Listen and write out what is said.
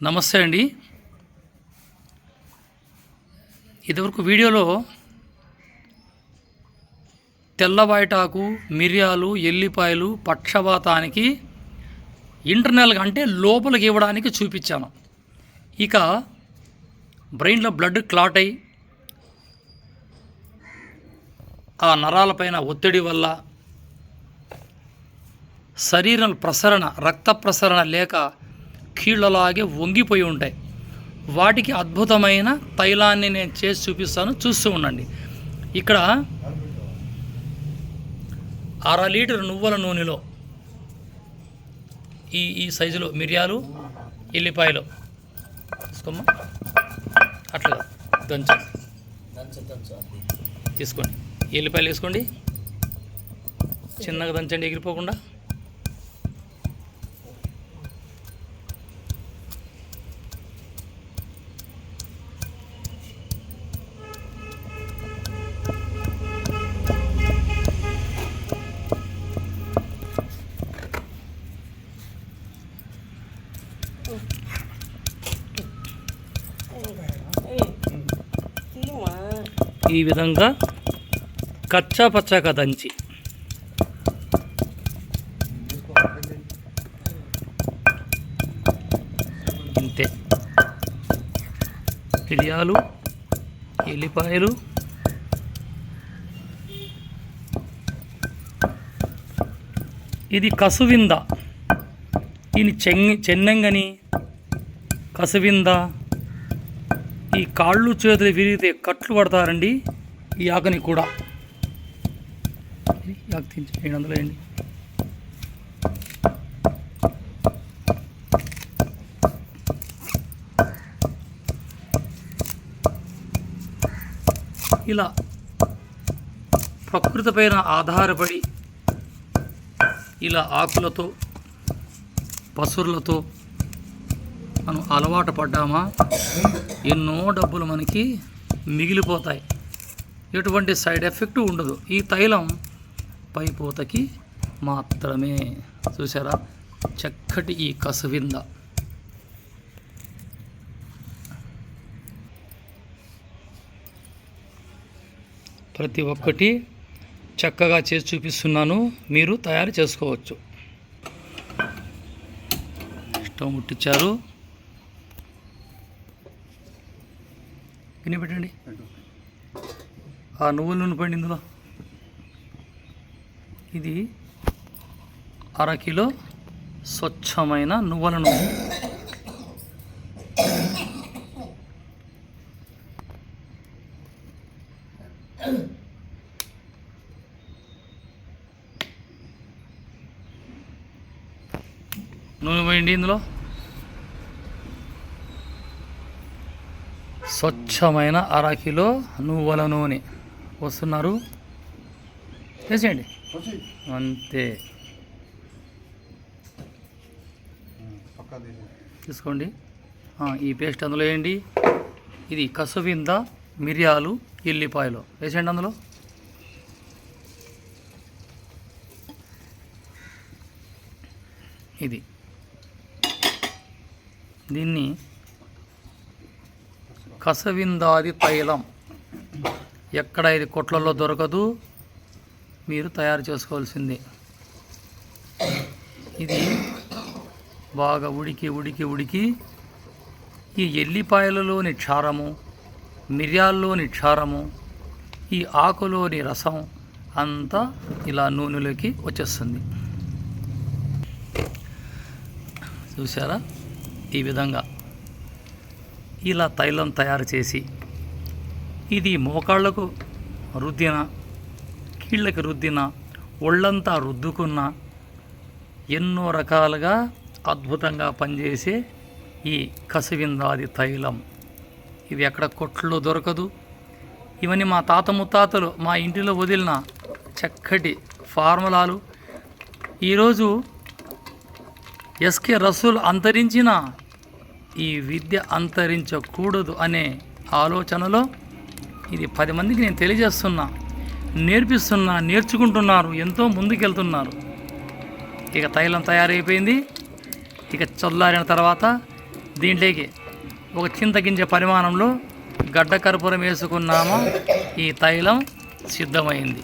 నమస్తే అండి. ఇదివరకు వీడియోలో తెల్లవాయిటాకు మిరియాలు ఎల్లిపాయలు పక్షవాతానికి ఇంటర్నల్గా అంటే లోపలికి ఇవ్వడానికి చూపించాను. ఇక బ్రెయిన్లో బ్లడ్ క్లాట్ అయి ఆ నరాలపైన ఒత్తిడి వల్ల శరీరం ప్రసరణ రక్త ప్రసరణ లేక కీళ్ళలాగే వంగిపోయి ఉంటాయి. వాటికి అద్భుతమైన తైలాన్ని నేను చేసి చూపిస్తాను. చూస్తూ ఉండండి. ఇక్కడ అర లీటర్ నువ్వుల నూనెలో ఈ ఈ సైజులో మిరియాలు ఎల్లిపాయలు తీసుకోమ్మా. అట్లా దంచండి తీసుకోండి. ఎల్లిపాయలు వేసుకోండి. చిన్నగా దంచండి ఎగిరిపోకుండా. ఈ విధంగా కచ్చా పచ్చాక దంచి. అంతే మిరియాలు ఎల్లిపాయలు ఇది కసువింద. దీని చెంగి చెన్నెంగని కసువింద ఈ కాళ్ళు చేతులు విరిగితే కట్లు పడతారండి. ఈ ఆకని కూడా. అందులో వేయండి ఇలా ప్రకృతి పైన ఆధారపడి ఇలా ఆకులతో పసురులతో మనం అలవాటు పడ్డామా? ఎన్నో డబ్బులు మనకి మిగిలిపోతాయి. ఎటువంటి సైడ్ ఎఫెక్ట్ ఉండదు. ఈ తైలం పైపోతకి మాత్రమే. చూసారా చక్కటి ఈ కసువింద. ప్రతి ఒక్కటి చక్కగా చేసి చూపిస్తున్నాను. మీరు తయారు చేసుకోవచ్చు. స్టవ్ ముట్టించారు గిన్నె పెట్టండి. ఆ నువ్వుల నూనె పండి ఇందులో. ఇది అర కిలో స్వచ్ఛమైన నువ్వుల నూనె. నూనె పోయండి ఇందులో. స్వచ్ఛమైన అర కిలో నువ్వుల నూనె. వస్తున్నారు. వేసేయండి. అంతే. తీసుకోండి. ఈ పేస్ట్ అందులో వేయండి. ఇది కసువింద మిరియాలు ఎల్లిపాయలు. వేసేయండి అందులో. ఇది. దీన్ని కసవిందాది తైలం. ఎక్కడ ఇది కొట్లలో దొరకదు మీరు తయారు చేసుకోవాల్సిందే. ఇది బాగా ఉడికి ఉడికి ఉడికి ఈ ఎల్లిపాయలలోని క్షారము మిరియాల్లోని క్షారము ఈ ఆకులోని రసం అంతా ఇలా నూనెలోకి వచ్చేస్తుంది. చూసారా ఈ విధంగా. ఇలా తైలం తయారు చేసి ఇది మోకాళ్ళకు రుద్దిన కీళ్ళకి రుద్దిన ఒళ్ళంతా రుద్దుకున్న ఎన్నో రకాలుగా అద్భుతంగా పనిచేసే ఈ కసివిందాది తైలం. ఇవి ఎక్కడ కొట్లో దొరకదు. ఇవన్నీ మా తాత ముత్తాతలు మా ఇంటిలో వదిలిన చక్కటి ఫార్ములాలు. ఈరోజు ఎస్కే రసూల్ అంతరించిన ఈ విద్య అంతరించకూడదు అనే ఆలోచనలో ఇది పది మందికి నేను తెలియజేస్తున్నా నేర్పిస్తున్నా నేర్చుకుంటున్నారు ఎంతో ముందుకెళ్తున్నారు. ఇక తైలం తయారైపోయింది. ఇక చల్లారిన తర్వాత దీంట్లోకి ఒక చింతగింజ పరిమాణంలో గడ్డ కర్పూరం వేసుకున్నాము? ఈ తైలం సిద్ధమైంది.